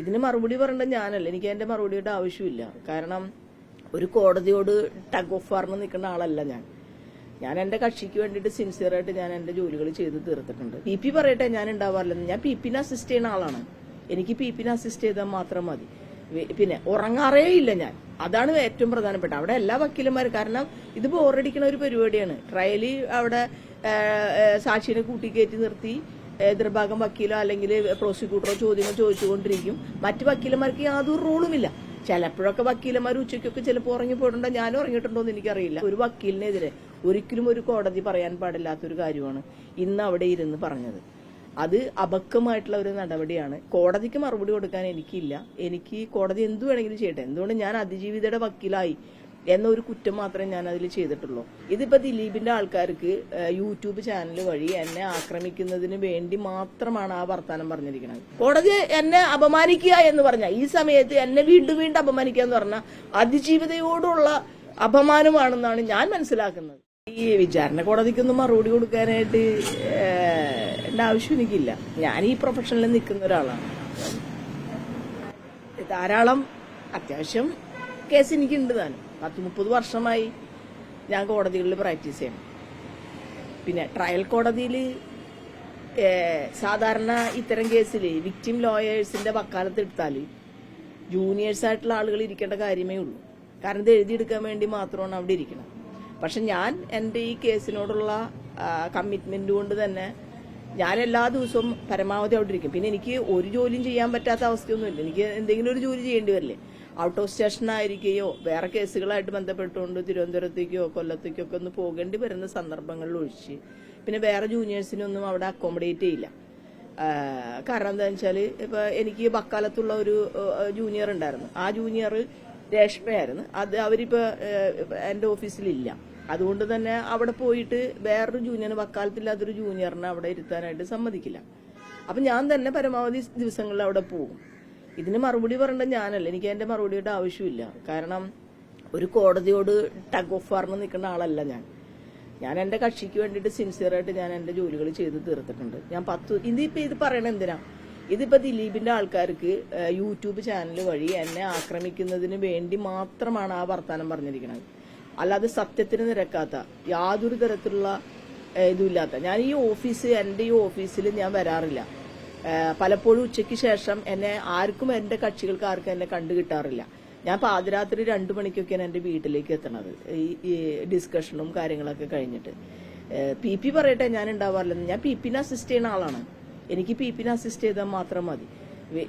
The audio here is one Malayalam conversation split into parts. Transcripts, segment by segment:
ഇതിന് മറുപടി പറയേണ്ടത് ഞാനല്ല. എനിക്ക് അതിന്റെ മറുപടിയുടെ ആവശ്യമില്ല. കാരണം ഒരു കോടതിയോട് ടഗ് ഓഫ് വാറിന് നിൽക്കുന്ന ആളല്ല ഞാൻ. ഞാൻ എന്റെ കക്ഷിക്ക് വേണ്ടിയിട്ട് സിൻസിയറായിട്ട് ഞാൻ എന്റെ ജോലികൾ ചെയ്ത് തീർത്തിട്ടുണ്ട്. പി പി പറയട്ടെ ഞാൻ ഉണ്ടാവാറില്ലെന്ന് ഞാൻ പി പിന്നെ അസിസ്റ്റ് ചെയ്യുന്ന ആളാണ്. എനിക്ക് പി പിന്നെ അസിസ്റ്റ് ചെയ്താൽ മാത്രം മതി. പിന്നെ ഉറങ്ങാറേ ഇല്ല ഞാൻ. അതാണ് ഏറ്റവും പ്രധാനപ്പെട്ട അവിടെ എല്ലാ വക്കീലന്മാരും കാരണം ഇത് ബോറടിക്കുന്ന ഒരു പരിപാടിയാണ്. ട്രയലി അവിടെ സാക്ഷിനെ കൂട്ടിക്കയറ്റി നിർത്തി. എതിർഭാഗം വക്കീലോ അല്ലെങ്കിൽ പ്രോസിക്യൂട്ടറോ ചോദ്യങ്ങൾ ചോദിച്ചുകൊണ്ടിരിക്കും. മറ്റു വക്കീലന്മാർക്ക് യാതൊരു റോളുമില്ല ചിലപ്പോഴൊക്കെ വക്കീലന്മാർ ഉച്ചയ്ക്കൊക്കെ ചിലപ്പോൾ ഉറങ്ങി പോയിട്ടുണ്ടോ? ഞാനും ഉറങ്ങിയിട്ടുണ്ടോ എന്ന് എനിക്കറിയില്ല. ഒരു വക്കീലിനെതിരെ ഒരിക്കലും ഒരു കോടതി പറയാൻ പാടില്ലാത്തൊരു കാര്യമാണ് ഇന്ന് അവിടെ ഇരുന്ന് പറഞ്ഞത്. അത് അബക്കമായിട്ടുള്ള ഒരു നടപടിയാണ്. കോടതിക്ക് മറുപടി കൊടുക്കാൻ എനിക്കില്ല. എനിക്ക് കോടതി എന്തു വേണമെങ്കിലും ചെയ്യട്ടെ. എന്തുകൊണ്ട് ഞാൻ അതിജീവിതയുടെ വക്കീലായി എന്ന ഒരു കുറ്റം മാത്രമേ ഞാൻ അതിൽ ചെയ്തിട്ടുള്ളൂ. ഇതിപ്പോൾ ദിലീപിന്റെ ആൾക്കാർക്ക് യൂട്യൂബ് ചാനൽ വഴി എന്നെ ആക്രമിക്കുന്നതിന് വേണ്ടി മാത്രമാണ് ആ വർത്താനം പറഞ്ഞിരിക്കുന്നത്. കോടതി എന്നെ അപമാനിക്കുക എന്ന് പറഞ്ഞ ഈ സമയത്ത് എന്നെ വീണ്ടും വീണ്ടും അപമാനിക്കുക എന്ന് പറഞ്ഞ അതിജീവിതയോടുള്ള അപമാനമാണെന്നാണ് ഞാൻ മനസ്സിലാക്കുന്നത്. ഈ വിചാരണ കോടതിക്കൊന്നും മറുപടി കൊടുക്കാനായിട്ട് എന്റെ ആവശ്യം എനിക്കില്ല. ഞാൻ ഈ പ്രൊഫഷനിൽ നിൽക്കുന്ന ഒരാളാണ്. ധാരാളം അത്യാവശ്യം കേസ് എനിക്കുണ്ട് താനും. പത്ത് മുപ്പത് വർഷമായി ഞാൻ കോടതികളിൽ പ്രാക്ടീസ് ചെയ്യണം. പിന്നെ ട്രയൽ കോടതിയിൽ സാധാരണ ഇത്തരം കേസിൽ വിക്ടിം ലോയേഴ്സിന്റെ വക്കാലത്ത് എടുത്താൽ ജൂനിയേഴ്സ് ആയിട്ടുള്ള ആളുകൾ ഇരിക്കേണ്ട കാര്യമേ ഉള്ളൂ. കാരണം ഇത് എഴുതിയെടുക്കാൻ വേണ്ടി മാത്രമാണ് അവിടെ ഇരിക്കണം പക്ഷെ ഞാൻ എന്റെ ഈ കേസിനോടുള്ള കമ്മിറ്റ്മെന്റ് കൊണ്ട് തന്നെ ഞാൻ എല്ലാ ദിവസവും പരമാവധി അവിടെ ഇരിക്കും. പിന്നെ എനിക്ക് ഒരു ജോലിയും ചെയ്യാൻ പറ്റാത്ത അവസ്ഥയൊന്നുമില്ല. എനിക്ക് എന്തെങ്കിലും ഒരു ജോലി ചെയ്യേണ്ടി വരില്ലേ? ഔട്ട് ഓഫ് സ്റ്റേഷനായിരിക്കുകയോ വേറെ കേസുകളായിട്ട് ബന്ധപ്പെട്ടുകൊണ്ട് തിരുവനന്തപുരത്തേക്കോ കൊല്ലത്തേക്കോ ഒക്കെ ഒന്ന് പോകേണ്ടി വരുന്ന സന്ദർഭങ്ങളിൽ ഒഴിച്ച്. പിന്നെ വേറെ ജൂനിയേഴ്സിനൊന്നും അവിടെ അക്കോമഡേറ്റ് ചെയ്യില്ല. കാരണം എന്താ വെച്ചാൽ ഇപ്പൊ എനിക്ക് വക്കാലത്തുള്ള ഒരു ജൂനിയർ ഉണ്ടായിരുന്നു. ആ ജൂനിയർ രേഷ്മയായിരുന്നു അത് അവരിപ്പോ എന്റെ ഓഫീസിലില്ല. അതുകൊണ്ട് തന്നെ അവിടെ പോയിട്ട് വേറൊരു ജൂനിയർ വക്കാലത്തില്ലാത്തൊരു ജൂനിയറിനെ അവിടെ ഇരുത്താനായിട്ട് സമ്മതിക്കില്ല. അപ്പൊ ഞാൻ തന്നെ പരമാവധി ദിവസങ്ങളിൽ അവിടെ പോകും. ഇതിന് മറുപടി പറയേണ്ടത് ഞാനല്ല. എനിക്ക് അതിന്റെ മറുപടിയുടെ ആവശ്യമില്ല. കാരണം ഒരു കോടതിയോട് ടഗ് ഓഫ് വാറിന് നിൽക്കുന്ന ആളല്ല ഞാൻ. ഞാൻ എന്റെ കക്ഷിക്ക് വേണ്ടിയിട്ട് സിൻസിയറായിട്ട് ഞാൻ എന്റെ ജോലികൾ ചെയ്ത് തീർത്തിട്ടുണ്ട്. ഞാൻ പത്ത് ഇതിപ്പോ ഇത് പറയണ എന്തിനാ? ഇതിപ്പോ ദിലീപിന്റെ ആൾക്കാർക്ക് യൂട്യൂബ് ചാനൽ വഴി എന്നെ ആക്രമിക്കുന്നതിന് വേണ്ടി മാത്രമാണ് ആ വർത്തമാനം പറഞ്ഞിരിക്കുന്നത് അല്ലാതെ സത്യത്തിന് നിരക്കാത്ത യാതൊരു തരത്തിലുള്ള ഇതുമില്ലാത്ത. ഞാൻ ഈ ഓഫീസ് എന്റെ ഈ ഓഫീസിൽ ഞാൻ വരാറില്ല. പലപ്പോഴും ഉച്ചയ്ക്ക് ശേഷം എന്നെ ആർക്കും എന്റെ കക്ഷികൾക്ക് ആർക്കും എന്നെ കണ്ടു കിട്ടാറില്ല. ഞാൻ പാതിരാത്രി രണ്ടു മണിക്കൊക്കെയാണ് എന്റെ വീട്ടിലേക്ക് എത്തണത് ഈ ഡിസ്കഷനും കാര്യങ്ങളൊക്കെ കഴിഞ്ഞിട്ട്. പി പി പറയട്ടെ ഞാൻ ഉണ്ടാവാറില്ലെന്ന് ഞാൻ പി പിന്നെ അസിസ്റ്റ് ചെയ്യുന്ന ആളാണ്. എനിക്ക് പി പിന്നെ അസിസ്റ്റ് ചെയ്താൽ മാത്രം മതി.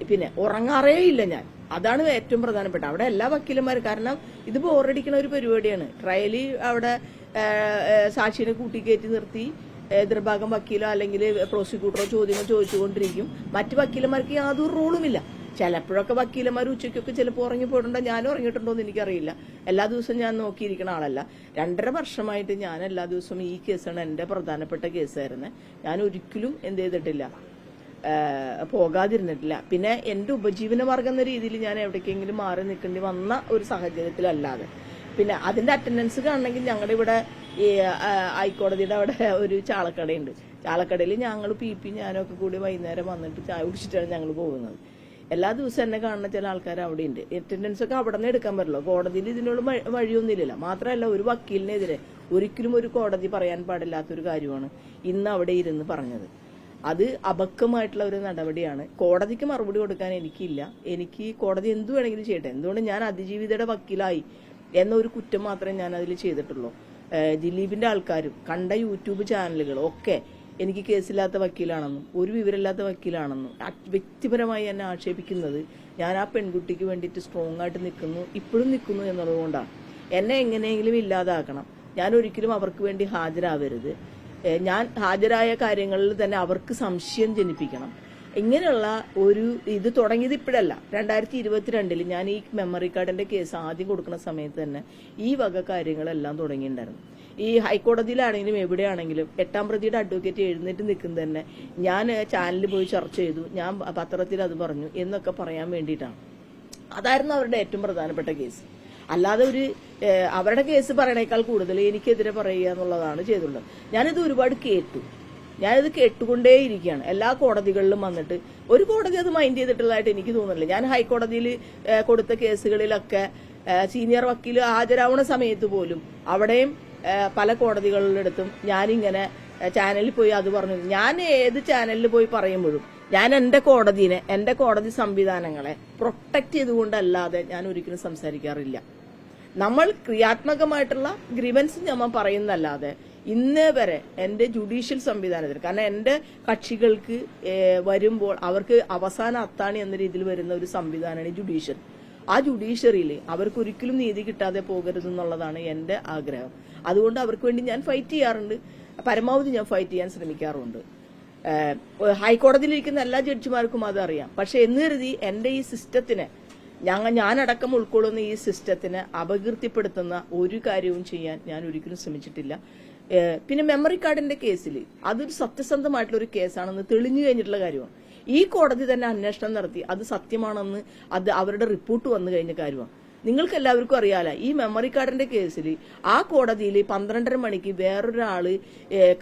പിന്നെ ഉറങ്ങാറേ ഇല്ല ഞാൻ. അതാണ് ഏറ്റവും പ്രധാനപ്പെട്ട അവിടെ എല്ലാ വക്കീലന്മാരും കാരണം ഇത് ബോറടിക്കുന്ന ഒരു പരിപാടിയാണ്. ട്രയലി അവിടെ സാക്ഷിനെ കൂട്ടിക്കയറ്റി നിർത്തി. എതിർഭാഗം വക്കീലോ അല്ലെങ്കിൽ പ്രോസിക്യൂട്ടറോ ചോദ്യങ്ങൾ ചോദിച്ചുകൊണ്ടിരിക്കും. മറ്റ് വക്കീലന്മാർക്ക് യാതൊരു റോളുമില്ല ചിലപ്പോഴൊക്കെ വക്കീലന്മാർ ഉച്ചയ്ക്കൊക്കെ ചിലപ്പോൾ ഉറങ്ങി പോയിട്ടുണ്ടോ? ഞാനും ഉറങ്ങിയിട്ടുണ്ടോ എന്ന് എനിക്കറിയില്ല. എല്ലാ ദിവസവും ഞാൻ നോക്കിയിരിക്കുന്ന ആളല്ല. രണ്ടര വർഷമായിട്ട് ഞാൻ എല്ലാ ദിവസവും ഈ കേസാണ് എന്റെ പ്രധാനപ്പെട്ട കേസായിരുന്നത് ഞാൻ ഒരിക്കലും എന്ത് ചെയ്തിട്ടില്ല. പോകാതിരുന്നിട്ടില്ല. പിന്നെ എന്റെ ഉപജീവന മാർഗം എന്ന രീതിയിൽ ഞാൻ എവിടേക്കെങ്കിലും മാറി നിൽക്കേണ്ടി വന്ന ഒരു സാഹചര്യത്തിലല്ലാതെ. പിന്നെ അതിന്റെ അറ്റൻഡൻസ് കാണണമെങ്കിൽ ഞങ്ങളുടെ ഇവിടെ ഈ ഹൈക്കോടതിയുടെ അവിടെ ഒരു ചാളക്കടയുണ്ട് ചാളക്കടയിൽ ഞങ്ങൾ പി പി ഞാനൊക്കെ കൂടി വൈകുന്നേരം വന്നിട്ട് ചായ കുടിച്ചിട്ടാണ് ഞങ്ങൾ പോകുന്നത്. എല്ലാ ദിവസവും എന്നെ കാണുന്ന ചില ആൾക്കാർ അവിടെ ഉണ്ട് അറ്റൻഡൻസ് ഒക്കെ അവിടെ നിന്ന് എടുക്കാൻ പറ്റില്ല. കോടതിയിൽ വഴി- വഴിയൊന്നുമില്ലല്ലോ. മാത്രമല്ല ഒരു വക്കീലിനെതിരെ ഒരിക്കലും ഒരു കോടതി പറയാൻ പാടില്ലാത്തൊരു കാര്യമാണ് ഇന്ന് അവിടെ ഇരുന്ന് പറഞ്ഞത്. അത് അബക്കമായിട്ടുള്ള ഒരു നടപടിയാണ്. കോടതിക്ക് മറുപടി കൊടുക്കാൻ എനിക്കില്ല. എനിക്ക് കോടതി എന്തു വേണമെങ്കിലും ചെയ്യട്ടെ. എന്തുകൊണ്ട് ഞാൻ അതിജീവിതയുടെ വക്കീലായി എന്നൊരു കുറ്റം മാത്രമേ ഞാൻ അതിൽ ചെയ്തിട്ടുള്ളൂ. ദിലീപിന്റെ ആൾക്കാരും കണ്ട യൂട്യൂബ് ചാനലുകളും ഒക്കെ എനിക്ക് കേസില്ലാത്ത വക്കീലാണെന്നും ഒരു വിവരമില്ലാത്ത വക്കീലാണെന്നും വ്യക്തിപരമായി എന്നെ ആക്ഷേപിക്കുന്നത് ഞാൻ ആ പെൺകുട്ടിക്ക് വേണ്ടിയിട്ട് സ്ട്രോങ് ആയിട്ട് നിൽക്കുന്നു ഇപ്പോഴും നിൽക്കുന്നു എന്നുള്ളതുകൊണ്ടാണ് എന്നെ എങ്ങനെയെങ്കിലും ഇല്ലാതാക്കണം. ഞാൻ ഒരിക്കലും അവർക്ക് വേണ്ടി ഹാജരാവരുത്. ഞാൻ ഹാജരായ കാര്യങ്ങളിൽ തന്നെ അവർക്ക് സംശയം ജനിപ്പിക്കണം. ഇങ്ങനെയുള്ള ഒരു ഇത് തുടങ്ങിയത് ഇപ്പോഴല്ല. രണ്ടായിരത്തി ഇരുപത്തിരണ്ടിൽ ഞാൻ ഈ മെമ്മറി കാർഡിന്റെ കേസ് ആദ്യം കൊടുക്കുന്ന സമയത്ത് തന്നെ ഈ വക കാര്യങ്ങളെല്ലാം തുടങ്ങിയിട്ടുണ്ടായിരുന്നു. ഈ ഹൈക്കോടതിയിലാണെങ്കിലും എവിടെയാണെങ്കിലും എട്ടാം പ്രതിയുടെ അഡ്വക്കേറ്റ് എഴുന്നേറ്റ് നിൽക്കുന്ന തന്നെ ഞാൻ ചാനലിൽ പോയി ചർച്ച ചെയ്തു. ഞാൻ പത്രത്തിൽ അത് പറഞ്ഞു എന്നൊക്കെ പറയാൻ വേണ്ടിയിട്ടാണ്. അതായിരുന്നു അവരുടെ ഏറ്റവും പ്രധാനപ്പെട്ട കേസ് അല്ലാതെ ഒരു അവരുടെ കേസ് പറയണേക്കാൾ കൂടുതൽ എനിക്കെതിരെ പറയുക എന്നുള്ളതാണ് ചെയ്തിട്ടുള്ളത് ഞാനിത് ഒരുപാട് കേട്ടു. ഞാനിത് കേട്ടുകൊണ്ടേയിരിക്കുകയാണ്. എല്ലാ കോടതികളിലും വന്നിട്ട് ഒരു കോടതി അത് മൈൻഡ് ചെയ്തിട്ടുള്ളതായിട്ട് എനിക്ക് തോന്നുന്നില്ല. ഞാൻ ഹൈക്കോടതിയിൽ കൊടുത്ത കേസുകളിലൊക്കെ സീനിയർ വക്കീൽ ഹാജരാവുന്ന സമയത്ത് പോലും അവിടെയും പല കോടതികളിലെടുത്തും ഞാനിങ്ങനെ ചാനലിൽ പോയി അത് പറഞ്ഞു ഞാൻ ഏത് ചാനലിൽ പോയി പറയുമ്പോഴും ഞാൻ എന്റെ കോടതിനെ എന്റെ കോടതി സംവിധാനങ്ങളെ പ്രൊട്ടക്റ്റ് ചെയ്തുകൊണ്ടല്ലാതെ ഞാൻ ഒരിക്കലും സംസാരിക്കാറില്ല. നമ്മൾ ക്രിയാത്മകമായിട്ടുള്ള ഗ്രീവൻസ് നമ്മൾ പറയുന്നല്ലാതെ ഇന്ന് വരെ എന്റെ ജുഡീഷ്യൽ സംവിധാനത്തിൽ കാരണം എന്റെ കക്ഷികൾക്ക് വരുമ്പോൾ അവർക്ക് അവസാന അത്താണി എന്ന രീതിയിൽ വരുന്ന ഒരു സംവിധാനമാണ് ജുഡീഷ്യൽ. ആ ജുഡീഷ്യറിയിൽ അവർക്ക് ഒരിക്കലും നീതി കിട്ടാതെ പോകരുതെന്നുള്ളതാണ് എന്റെ ആഗ്രഹം. അതുകൊണ്ട് അവർക്ക് വേണ്ടി ഞാൻ ഫൈറ്റ് ചെയ്യാറുണ്ട്. പരമാവധി ഞാൻ ഫൈറ്റ് ചെയ്യാൻ ശ്രമിക്കാറുണ്ട് ഹൈക്കോടതിയിലിരിക്കുന്ന എല്ലാ ജഡ്ജിമാർക്കും അതറിയാം. പക്ഷെ എന്ന് കരുതി എന്റെ ഈ സിസ്റ്റത്തിനെ ഞങ്ങൾ ഞാനടക്കം ഉൾക്കൊള്ളുന്ന ഈ സിസ്റ്റത്തിനെ അപകീർത്തിപ്പെടുത്തുന്ന ഒരു കാര്യവും ചെയ്യാൻ ഞാൻ ഒരിക്കലും ശ്രമിച്ചിട്ടില്ല. പിന്നെ മെമ്മറി കാർഡിന്റെ കേസിൽ അതൊരു സത്യസന്ധമായിട്ടുള്ള ഒരു കേസാണെന്ന് തെളിഞ്ഞു കഴിഞ്ഞിട്ടുള്ള കാര്യമാണ്. ഈ കോടതി തന്നെ അന്വേഷണം നടത്തി. അത് സത്യമാണെന്ന് അത് അവരുടെ റിപ്പോർട്ട് വന്നു കഴിഞ്ഞ കാര്യമാണ്. നിങ്ങൾക്ക് എല്ലാവർക്കും അറിയാലോ ഈ മെമ്മറി കാർഡിന്റെ കേസിൽ ആ കോടതിയിൽ പന്ത്രണ്ടര മണിക്ക് വേറൊരാൾ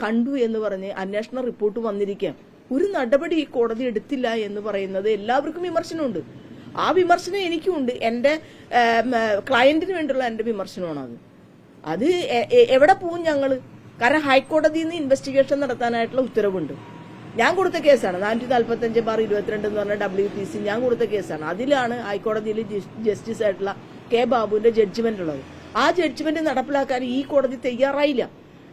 കണ്ടു എന്ന് പറഞ്ഞ് അന്വേഷണ റിപ്പോർട്ട് വന്നിരിക്കാം ഒരു നടപടി ഈ കോടതി എടുത്തില്ല എന്ന് പറയുന്നത് എല്ലാവർക്കും വിമർശനമുണ്ട്. ആ വിമർശനം എനിക്കുണ്ട്. എന്റെ ക്ലയന്റിന് വേണ്ടിയുള്ള എന്റെ വിമർശനമാണ് അത് അത് എവിടെ പോവും ഞങ്ങൾ? കാരണം ഹൈക്കോടതിയിൽ നിന്ന് ഇൻവെസ്റ്റിഗേഷൻ നടത്താനായിട്ടുള്ള ഉത്തരവുണ്ട്. ഞാൻ കൊടുത്ത കേസാണ്. നാനൂറ്റി നാൽപ്പത്തി അഞ്ച് ബാർ ഇരുപത്തിരണ്ട് എന്ന് പറഞ്ഞ ഡബ്ല്യു പി സി ഞാൻ കൊടുത്ത കേസാണ്. അതിലാണ് ഹൈക്കോടതിയിൽ ജസ്റ്റിസ് ആയിട്ടുള്ള കെ ബാബുവിന്റെ ജഡ്ജ്മെന്റ് ഉള്ളത്. ആ ജഡ്ജ്മെന്റ് നടപ്പിലാക്കാൻ ഈ കോടതി തയ്യാറായില്ല.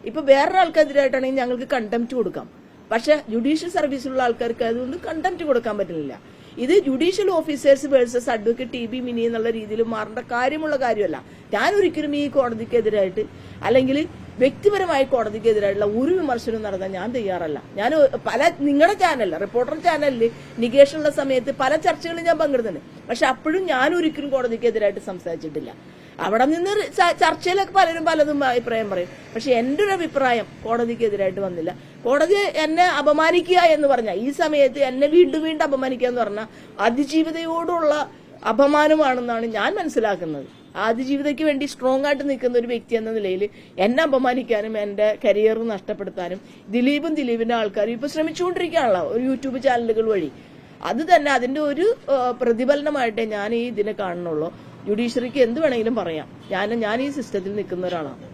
ഇപ്പൊ വേറൊരാൾക്കെതിരായിട്ടാണെങ്കിൽ ഞങ്ങൾക്ക് കണ്ടംപ്റ്റ് കൊടുക്കാം. പക്ഷെ ജുഡീഷ്യൽ സർവീസിലുള്ള ആൾക്കാർക്ക് അതുകൊണ്ട് കണ്ടംപ്റ്റ് കൊടുക്കാൻ പറ്റുന്നില്ല ഇത് judicial officers versus advocate T B Mini എന്നുള്ള രീതിയിൽ മാറേണ്ട കാര്യമുള്ള കാര്യമല്ല. ഞാൻ ഒരിക്കലും ഈ കോടതിക്കെതിരായിട്ട് അല്ലെങ്കിൽ വ്യക്തിപരമായി കോടതിക്കെതിരായിട്ടുള്ള ഒരു വിമർശനവും നടത്താൻ ഞാൻ തയ്യാറല്ല. ഞാൻ പല നിങ്ങളുടെ ചാനലിൽ റിപ്പോർട്ടർ ചാനലിൽ നികേഷനുള്ള സമയത്ത് പല ചർച്ചകളും ഞാൻ പങ്കെടുത്തിട്ടുണ്ട്. പക്ഷെ അപ്പോഴും ഞാൻ ഒരിക്കലും കോടതിക്കെതിരായിട്ട് സംസാരിച്ചിട്ടില്ല. അവിടെ നിന്ന് ചർച്ചയിലൊക്കെ പലരും പലതും അഭിപ്രായം പറയും. പക്ഷെ എന്റെ ഒരു അഭിപ്രായം കോടതിക്കെതിരായിട്ട് വന്നില്ല. കോടതി എന്നെ അപമാനിക്കുക എന്ന് പറഞ്ഞ ഈ സമയത്ത് എന്നെ വീണ്ടും വീണ്ടും അപമാനിക്കുക എന്ന് പറഞ്ഞാൽ അതിജീവിതയോടുള്ള അപമാനമാണെന്നാണ് ഞാൻ മനസ്സിലാക്കുന്നത്. അതിജീവിതയ്ക്ക് വേണ്ടി സ്ട്രോങ് ആയിട്ട് നിൽക്കുന്ന ഒരു വ്യക്തി എന്ന നിലയിൽ എന്നെ അപമാനിക്കാനും എന്റെ കരിയർ നഷ്ടപ്പെടുത്താനും ദിലീപും ദിലീപിന്റെ ആൾക്കാരും ഇപ്പൊ ശ്രമിച്ചുകൊണ്ടിരിക്കുകയാണല്ലോ ഒരു യൂട്യൂബ് ചാനലുകൾ വഴി. അത് തന്നെ അതിന്റെ ഒരു പ്രതിഫലനമായിട്ടേ ഞാൻ ഈ ഇതിനെ കാണുന്നുള്ളൂ. ജുഡീഷ്യറിക്ക് എന്ത് വേണമെങ്കിലും പറയാം. ഞാൻ ഞാൻ ഈ സിസ്റ്റത്തിൽ നിൽക്കുന്ന ഒരാളാണ്.